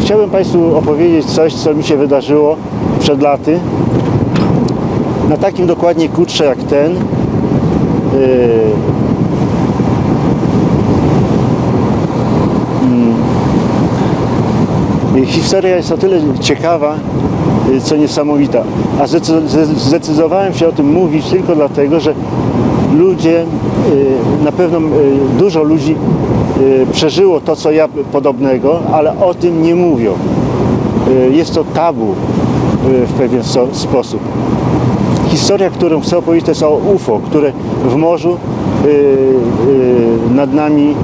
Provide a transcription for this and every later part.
Chciałbym Państwu opowiedzieć coś, co mi się wydarzyło przed laty. Na takim dokładnie kutrze jak ten. e, mm, Historia jest o tyle ciekawa, e, co niesamowita. A zdecy- zde- zdecydowałem się o tym mówić tylko dlatego, że ludzie, e, na pewno e, dużo ludzi e, przeżyło to, co ja podobnego, ale o tym nie mówią. E, Jest to tabu e, w pewien sposób. Historia, którą chcę opowiedzieć, to jest o UFO, które w morzu nad nami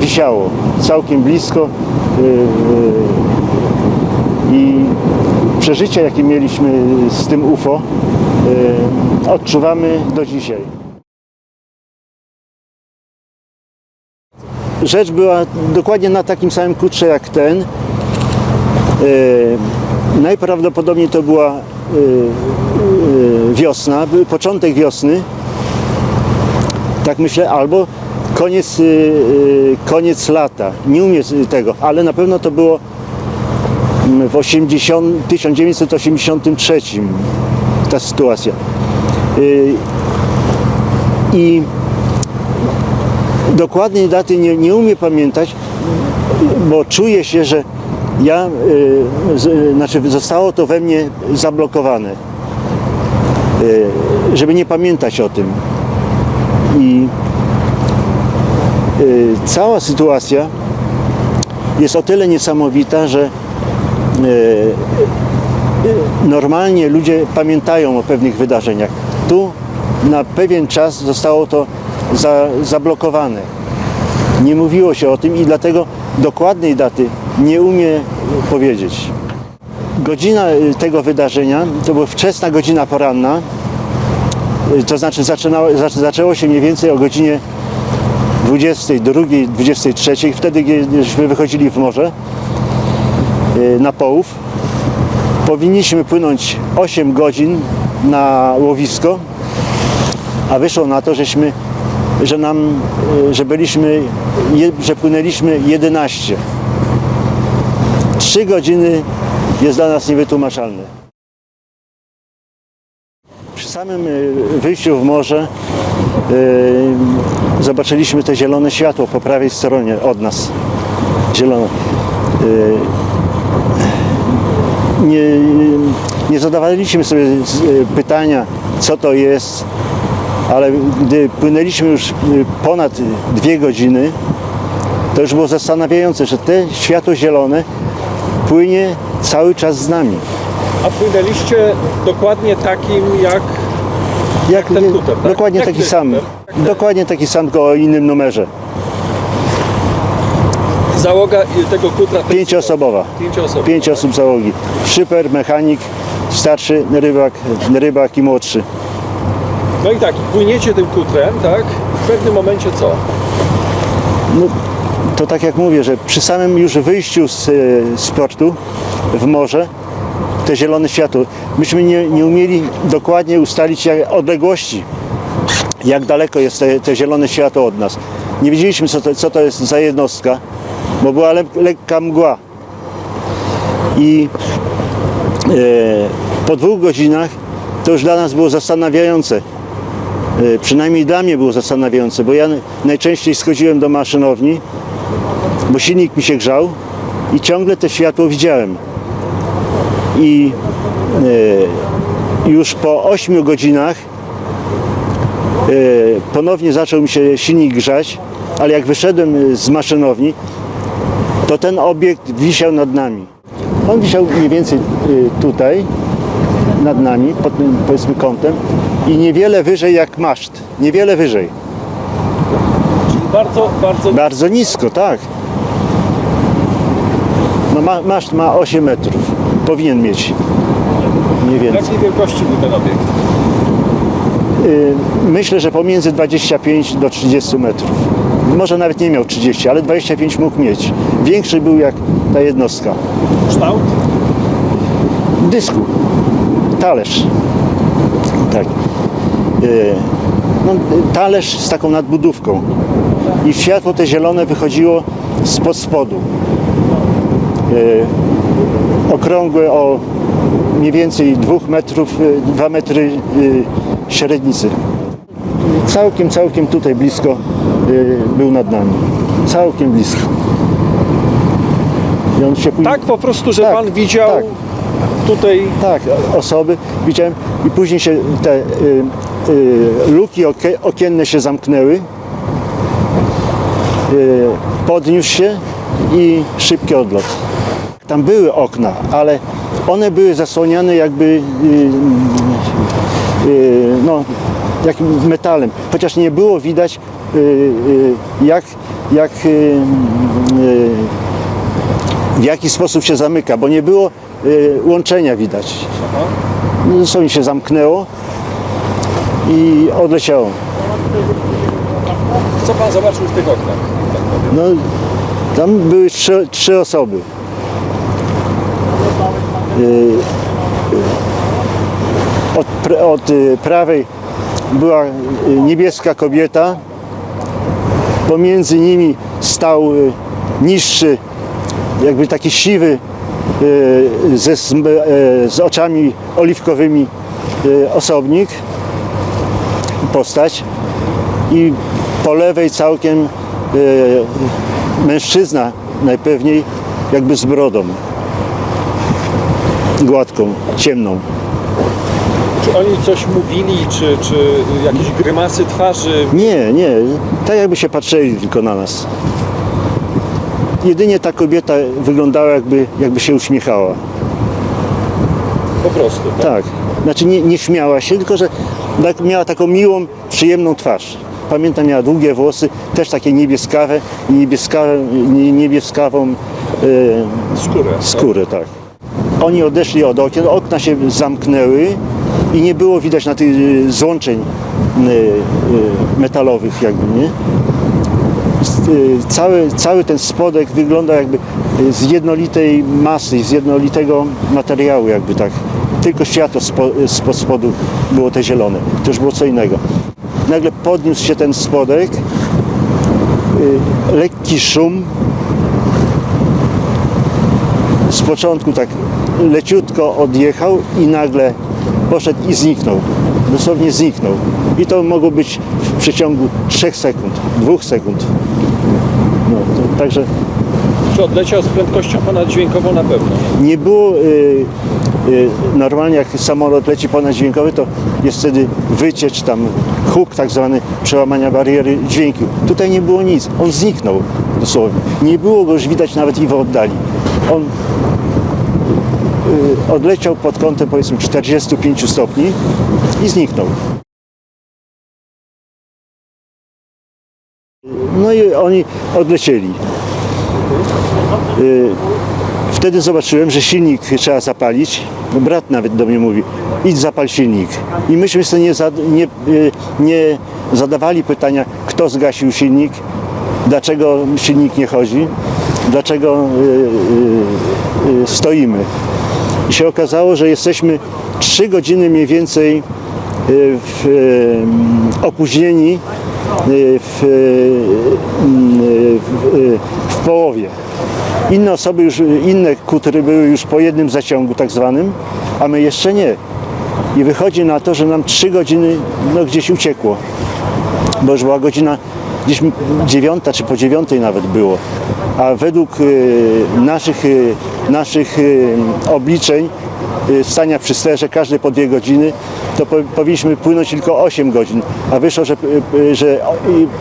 wisiało, całkiem blisko i przeżycia, jakie mieliśmy z tym UFO, odczuwamy do dzisiaj. Rzecz była dokładnie na takim samym kutrze jak ten. E, najprawdopodobniej to była e, e, wiosna, początek wiosny. Tak myślę, albo koniec, koniec lata. Nie umiem tego, ale na pewno to było w 80, 1983 ta sytuacja. I dokładnej daty nie, nie umiem pamiętać, bo czuję się, że ja, y, z, znaczy zostało to we mnie zablokowane, y, żeby nie pamiętać o tym. I y, cała sytuacja jest o tyle niesamowita, że y, y, normalnie ludzie pamiętają o pewnych wydarzeniach. Tu na pewien czas zostało to za, zablokowane. Nie mówiło się o tym i dlatego dokładnej daty nie umie powiedzieć. Godzina y, tego wydarzenia to była wczesna godzina poranna, y, to znaczy zaczynało, zac- zaczęło się mniej więcej o godzinie 22, 23, wtedy kiedyśmy wychodzili w morze y, na połów. Powinniśmy płynąć 8 godzin na łowisko, a wyszło na to, żeśmy, że nam, y, że byliśmy, że płynęliśmy 11. 3 godziny jest dla nas niewytłumaczalne. Przy samym y, wyjściu w morze y, zobaczyliśmy te zielone światło po prawej stronie od nas. Zielone. Nie, nie zadawaliśmy sobie pytania, co to jest, ale gdy płynęliśmy już y, ponad dwie godziny, to już było zastanawiające, że te światło zielone płynie cały czas z nami. A płynęliście dokładnie takim jak Jak, ten kuter, tak? Dokładnie Jak taki ten sam. Jak ten? Dokładnie taki sam, tylko o innym numerze. załoga tego kutra. Pięcioosobowa. Pięcioosobowa. Pięć osób załogi. Szyper, mechanik, starszy rybak, rybak i młodszy. No i tak, płyniecie tym kutrem, tak? W pewnym momencie co? No, to tak jak mówię, że przy samym już wyjściu z, e, z portu w morze, te zielone światło, myśmy nie, nie umieli dokładnie ustalić odległości, jak daleko jest te, te zielone światło od nas. Nie wiedzieliśmy, co to, co to jest za jednostka, bo była le, lekka mgła. I po dwóch godzinach to już dla nas było zastanawiające. E, Przynajmniej dla mnie było zastanawiające, bo ja najczęściej schodziłem do maszynowni, bo silnik mi się grzał i ciągle te światło widziałem. I e, już po 8 godzinach e, ponownie zaczął mi się silnik grzać, ale jak wyszedłem z maszynowni, to ten obiekt wisiał nad nami. On wisiał mniej więcej tutaj, nad nami, pod tym powiedzmy kątem i niewiele wyżej jak maszt. Niewiele wyżej. Czyli bardzo, bardzo Bardzo nisko, tak. No ma, maszt ma 8 metrów. Powinien mieć. Mniej więcej. Jakiej wielkości był ten obiekt? Y, Myślę, że pomiędzy 25 do 30 metrów. Może nawet nie miał 30, ale 25 mógł mieć. Większy był jak ta jednostka. Kształt? dysku, talerz. Tak. E, No, talerz z taką nadbudówką. I światło te zielone wychodziło spod spodu. E, Okrągłe o mniej więcej 2 metrów, 2 metry e, średnicy. Całkiem, całkiem tutaj blisko e, był nad nami. Całkiem blisko. I on się później... Tak po prostu, że Tak, pan widział tak. Tutaj Tak, osoby widziałem i później się te y, y, luki okie, okienne się zamknęły. Y, podniósł się i szybki odlot. Tam były okna, ale one były zasłaniane jakby y, y, no, jakimś metalem, chociaż nie było widać y, y, jak, jak y, y, w jaki sposób się zamyka, bo nie było łączenia widać. Dosłownie się zamknęło i odleciało. co pan zobaczył w tych oknach? No, tam były trzy, trzy osoby. Y, y, Od, od y, prawej była y, niebieska kobieta. Pomiędzy nimi stał y, niższy, jakby taki siwy, ze, sm- y, z oczami oliwkowymi y, osobnik, postać i po lewej całkiem e, mężczyzna najpewniej jakby z brodą gładką, ciemną. Czy oni coś mówili, czy, czy jakieś grymasy twarzy? Nie, nie, tak jakby się patrzyli tylko na nas. Jedynie ta kobieta wyglądała jakby, jakby się uśmiechała. Po prostu. Tak? Tak, znaczy nie, nie śmiała się, tylko że tak, miała taką miłą, przyjemną twarz. Pamiętam, miała długie włosy, też takie niebieskawe, niebieskawe nie- niebieskawą e, Skórę. tak? skórę, tak. Oni odeszli od okien, okna się zamknęły i nie było widać na tych y, złączeń y, y, metalowych jakby, nie? Y, Cały, cały ten spodek wygląda jakby z jednolitej masy, z jednolitego materiału jakby tak. Tylko światło spo, spod spodu było te zielone. To już było co innego. Nagle podniósł się ten spodek, y, lekki szum, z początku tak leciutko odjechał i nagle poszedł i zniknął. Dosłownie zniknął. I to mogło być w przeciągu 3 sekund, 2 sekund. Także Czy odleciał z prędkością ponaddźwiękową na pewno? nie było y, y, normalnie jak samolot leci ponaddźwiękowy, to jest wtedy wycie czy tam huk tak zwany przełamania bariery dźwięku. Tutaj nie było nic. On zniknął dosłownie. Nie było go już widać nawet i w oddali. On y, odleciał pod kątem powiedzmy 45 stopni i zniknął. No i oni odlecieli. Y, Wtedy zobaczyłem, że silnik trzeba zapalić. Brat nawet do mnie mówi, idź zapal silnik. I myśmy sobie nie, nie, y, nie zadawali pytania, kto zgasił silnik, dlaczego silnik nie chodzi, dlaczego y, stoimy. I się okazało, że jesteśmy 3 godziny mniej więcej opóźnieni w, y, y, w, y, w połowie. Inne osoby już, inne kutry były już po jednym zaciągu tak zwanym, a my jeszcze nie. I wychodzi na to, że nam trzy godziny no, gdzieś uciekło. Bo już była godzina gdzieś dziewiąta czy po dziewiątej nawet było. A według y, naszych, y, naszych y, obliczeń y, stania przy sterze każde po dwie godziny, to po, powinniśmy płynąć tylko 8 godzin, a wyszło, że, y, y, że y,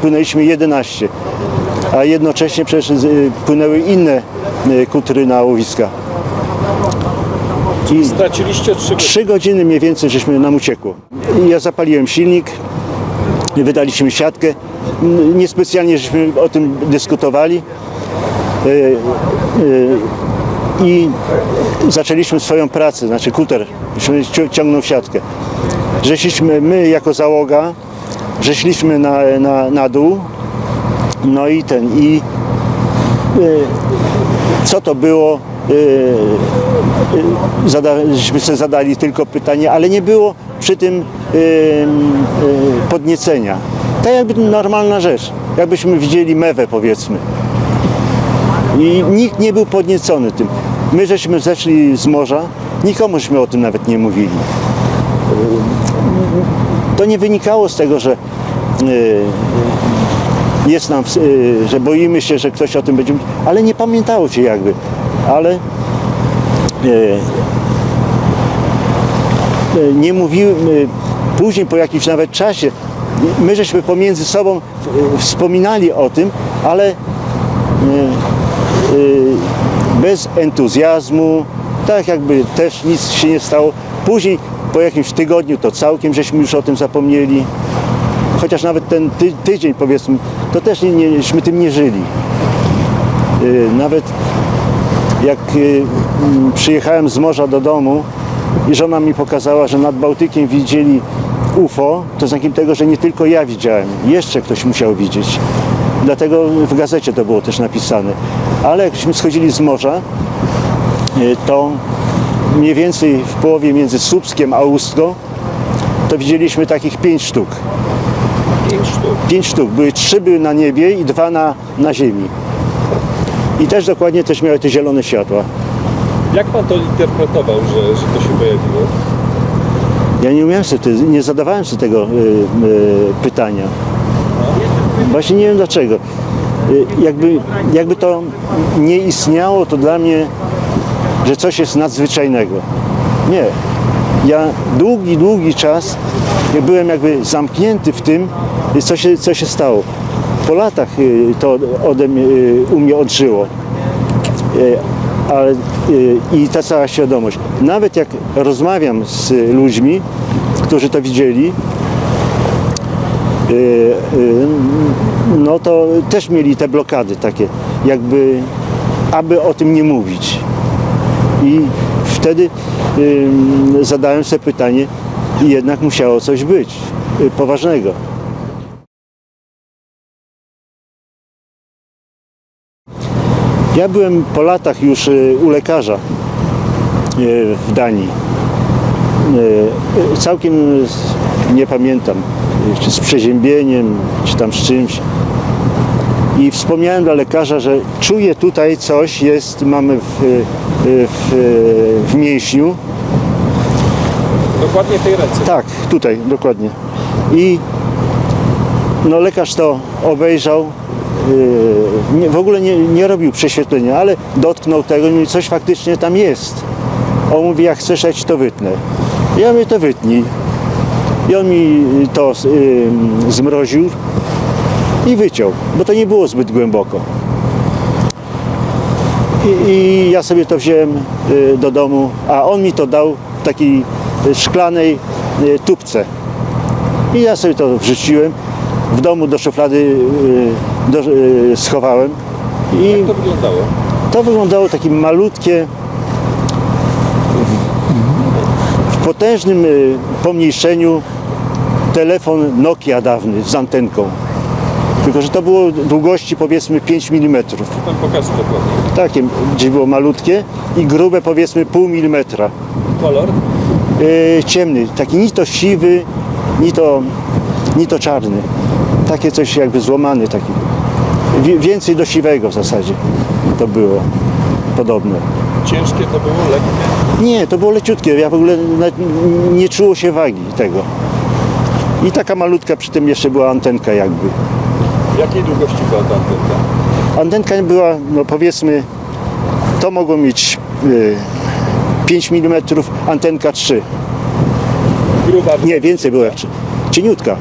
płynęliśmy 11. A jednocześnie przecież y, płynęły inne y, kutry na łowiska. I Straciliście trzy godziny. trzy godziny mniej więcej żeśmy nam uciekło. Ja zapaliłem silnik, wydaliśmy siatkę. Niespecjalnie żeśmy o tym dyskutowali. I zaczęliśmy swoją pracę, znaczy kuter, ciągnął siatkę. Żeśmy my jako załoga, żeśmy na, na, na dół, no i ten, i y, co to było, y, y, zada, żeśmy sobie zadali tylko pytanie, ale nie było przy tym y, y, podniecenia. Tak jakby normalna rzecz, jakbyśmy widzieli mewę powiedzmy. I nikt nie był podniecony tym. My żeśmy zeszli z morza, nikomu żeśmy o tym nawet nie mówili. To nie wynikało z tego, że y, jest nam, y, że boimy się, że ktoś o tym będzie mówił, ale nie pamiętało się jakby. Ale y, nie mówiły, później po jakimś nawet czasie, my żeśmy pomiędzy sobą wspominali o tym, ale bez entuzjazmu, tak jakby też nic się nie stało. Później po jakimś tygodniu to całkiem żeśmy już o tym zapomnieli. Chociaż nawet ten ty, tydzień powiedzmy, to też nie, nieśmy tym nie żyli. Y, Nawet jak y, mm, przyjechałem z morza do domu i żona mi pokazała, że nad Bałtykiem widzieli UFO, to znakiem tego, że nie tylko ja widziałem, jeszcze ktoś musiał widzieć. Dlatego w gazecie to było też napisane. Ale jakśmy schodzili z morza, y, to mniej więcej w połowie między Słupskiem a Ustką, to widzieliśmy takich pięć sztuk. Pięć sztuk. Pięć sztuk. Były trzy były na niebie i dwa na, na ziemi. I też dokładnie też miały te zielone światła. Jak pan to interpretował, że, że to się pojawiło? Ja nie umiałem sobie, nie zadawałem sobie tego y, y, pytania. Właśnie nie wiem dlaczego. Y, jakby, jakby to nie istniało, to dla mnie, że coś jest nadzwyczajnego. Nie. Ja długi, długi czas byłem jakby zamknięty w tym, co się, co się stało. Po latach y, to ode mnie, y, u mnie odżyło. Y, ale, y, I ta cała świadomość. Nawet jak rozmawiam z ludźmi, którzy to widzieli, y, y, no to też mieli te blokady takie, jakby, aby o tym nie mówić. I wtedy y, zadałem sobie pytanie, jednak musiało coś być y, poważnego. Ja byłem po latach już y, u lekarza y, w Danii. Y, y, Całkiem nie pamiętam, y, czy z przeziębieniem, czy tam z czymś. I wspomniałem dla lekarza, że czuję tutaj coś, jest, mamy w, y, w, y, w mięśniu. Dokładnie w tej ręce. Tak, tutaj, dokładnie. I no, lekarz to obejrzał. Nie, w ogóle nie, nie robił prześwietlenia, ale dotknął tego i mówi, coś faktycznie tam jest. On mówi, jak chcesz, ja ci to wytnę. Ja mówię, to wytnij. I on mi to yy, zmroził i wyciął, bo to nie było zbyt głęboko. I, I ja sobie to wziąłem y, do domu, a on mi to dał w takiej y, szklanej y, tubce. I ja sobie to wrzuciłem. W domu do szuflady y, do, y, schowałem. I Jak to wyglądało? to wyglądało takie malutkie, w potężnym y, pomniejszeniu telefon Nokia dawny z antenką. Tylko, że to było długości powiedzmy 5 mm. Pan pokaże dokładnie. Takie gdzieś było malutkie i grube powiedzmy pół milimetra. Kolor? Yy, ciemny, taki ni to siwy, ni to, ni to czarny. Takie coś jakby złamany taki. Wie- Więcej do siwego w zasadzie. to było podobne. Ciężkie to było, lekkie? Nie, to było leciutkie. Ja w ogóle nie czuło się wagi tego. I taka malutka przy tym jeszcze była antenka jakby. Jakiej długości była ta antenka? Antenka była, no powiedzmy, to mogło mieć y, 5 mm, antenka 3. Gruba, Nie, więcej 3. Cieniutka.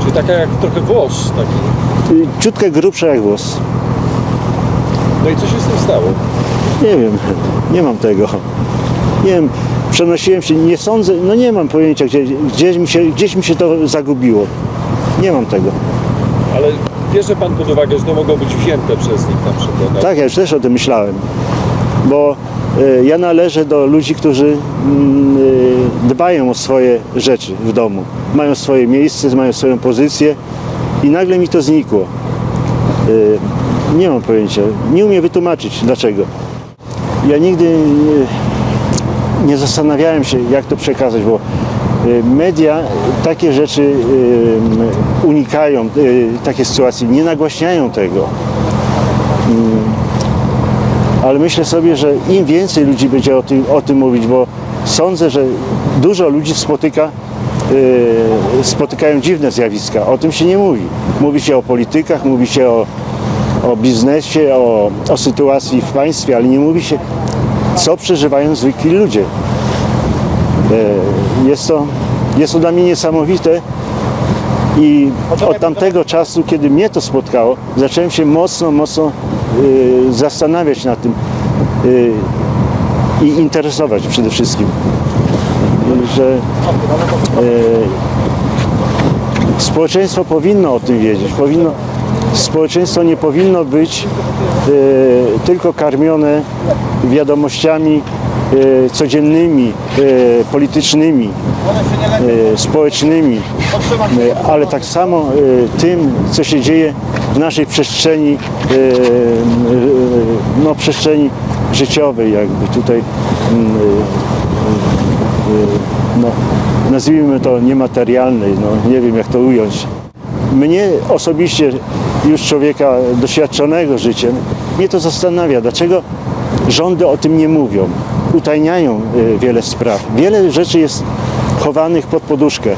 czyli taka jak trochę włos taki. Y, Ciutkę grubsza jak włos. No i co się z tym stało? Nie wiem, nie mam tego. Nie wiem, przenosiłem się, nie sądzę, no nie mam pojęcia, gdzie, gdzieś, mi się, gdzieś mi się to zagubiło. Nie mam tego. Ale bierze pan pod uwagę, że to mogło być wzięte przez nich na przykład. Tak, ja już też o tym myślałem, bo y, ja należę do ludzi, którzy mm, y, dbają o swoje rzeczy w domu. Mają swoje miejsce, mają swoją pozycję i nagle mi to znikło. Y, nie mam pojęcia, nie umiem wytłumaczyć dlaczego. Ja nigdy nie zastanawiałem się, jak to przekazać, bo y, media takie rzeczy y, unikają, y, takie sytuacje, nie nagłaśniają tego ale myślę sobie, że im więcej ludzi będzie o tym, o tym mówić, bo sądzę, że dużo ludzi spotyka, spotykają dziwne zjawiska. O tym się nie mówi. Mówi się o politykach, mówi się o, o biznesie, o, o sytuacji w państwie, ale nie mówi się, co przeżywają zwykli ludzie. Yy, jest, to, jest to dla mnie niesamowite. I od tamtego czasu, kiedy mnie to spotkało, zacząłem się mocno, mocno y, zastanawiać nad tym y, i interesować przede wszystkim, że społeczeństwo powinno o tym wiedzieć. Powinno, społeczeństwo nie powinno być y, tylko karmione wiadomościami y, codziennymi, y, politycznymi, y, społecznymi, y, ale tak samo y, tym, co się dzieje w naszej przestrzeni, y, y, no, przestrzeni życiowej, jakby tutaj, mm, y, y, no, nazwijmy to niematerialnej, no, nie wiem jak to ująć. Mnie osobiście, już człowieka doświadczonego życiem, mnie to zastanawia, dlaczego rządy o tym nie mówią, utajniają y, wiele spraw. Wiele rzeczy jest chowanych pod poduszkę. Y,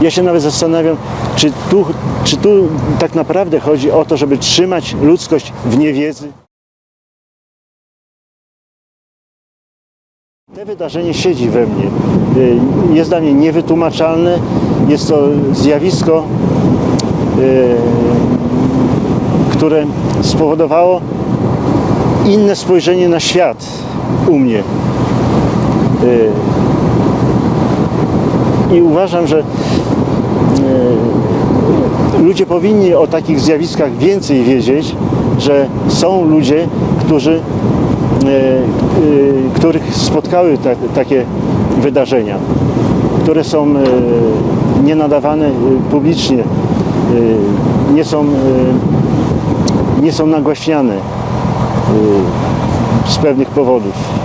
Ja się nawet zastanawiam, czy tu, czy tu tak naprawdę chodzi o to, żeby trzymać ludzkość w niewiedzy. Te wydarzenie siedzi we mnie. Y, Jest dla mnie niewytłumaczalne. Jest to zjawisko, które spowodowało inne spojrzenie na świat u mnie. Y, I uważam, że y, ludzie powinni o takich zjawiskach więcej wiedzieć, że są ludzie, którzy, y, y, których spotkały ta, takie wydarzenia, które są y, nienadawane y, publicznie, y, nie są, y, nie są nagłaśniane y, z pewnych powodów.